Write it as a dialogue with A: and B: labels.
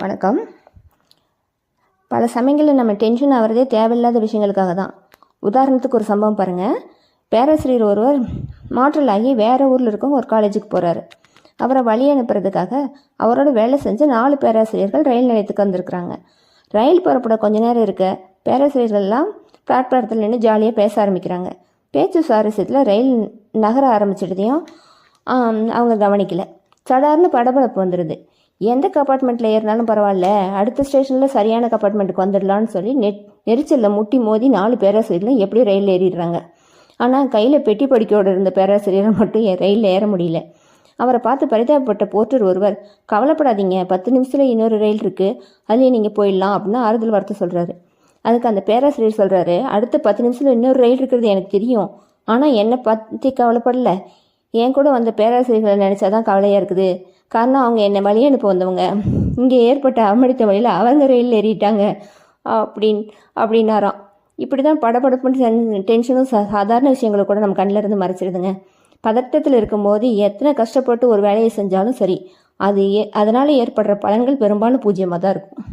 A: வணக்கம். பல சமயங்களில் நம்ம டென்ஷன் ஆகிறதே தேவையில்லாத விஷயங்களுக்காக தான். உதாரணத்துக்கு ஒரு சம்பவம் பாருங்கள் பேராசிரியர் ஒருவர் மாற்றலாகி வேறு ஊரில் இருக்கும் ஒரு காலேஜுக்கு போகிறாரு அவரை வழி அனுப்புறதுக்காக அவரோட வேலை செஞ்சு நாலு பேராசிரியர்கள் ரயில் நிலையத்துக்கு வந்திருக்கிறாங்க. ரயில் புறப்பட கொஞ்ச நேரம் இருக்க பேராசிரியர்கள்லாம் பிளாட்பாரத்தில் நின்று ஜாலியாக பேச ஆரம்பிக்கிறாங்க. பேச்சு சுவாரஸ்யத்தில் ரயில் நகர ஆரம்பிச்சிட்டதையும் அவங்க கவனிக்கலை. சடார்னு படபடப்பு வந்துடுது எந்த கம்பார்ட்மெண்ட்டில் ஏறினாலும் பரவாயில்ல. அடுத்த ஸ்டேஷனில் சரியான கம்பார்ட்மெண்ட்டுக்கு வந்துடலான்னு சொல்லி நெட் நெரிச்சலில் முட்டி மோதி நாலு பேராசிரியர்களும் எப்படியும் ரயில் ஏறிடுறாங்க. ஆனால் கையில் பெட்டி படிக்கோடு இருந்த பேராசிரியரை மட்டும் ரயிலில் ஏற முடியல. அவரை பார்த்து பரிதாபப்பட்ட போர்ட்டர் ஒருவர் கவலைப்படாதீங்க பத்து நிமிஷத்தில் இன்னொரு ரயில் இருக்குது அதுலேயே நீங்கள் போயிடலாம் அப்படின்னு ஆறுதல் வார்த்தை சொல்கிறாரு அதுக்கு அந்த பேராசிரியர் சொல்கிறாரு அடுத்த பத்து நிமிஷத்தில் இன்னொரு ரயில் இருக்கிறது எனக்கு தெரியும். ஆனால் என்னை பற்றி கவலைப்படல. என் கூட வந்த பேராசிரியர்களை நினச்சா தான் கவலையாக இருக்குது. காரணம் அவங்க என்னை வழி அனுப்ப வந்தவங்க. இங்கே ஏற்பட்ட அவமடித்த வழியில் அவங்க ரயில் ஏறிட்டாங்க. அப்படின் அப்படின்னாராம். இப்படி தான் படபடப்புன்னு டென்ஷனும் சா சாதாரண விஷயங்களை கூட நம்ம கண்ணில் இருந்து மறைச்சிடுதுங்க பதட்டத்தில் இருக்கும்போது எத்தனை கஷ்டப்பட்டு ஒரு வேலையை செஞ்சாலும் சரி அது ஏ அதனால் ஏற்படுற பலன்கள் பெரும்பாலும் பூஜ்ஜியமாக தான் இருக்கும்.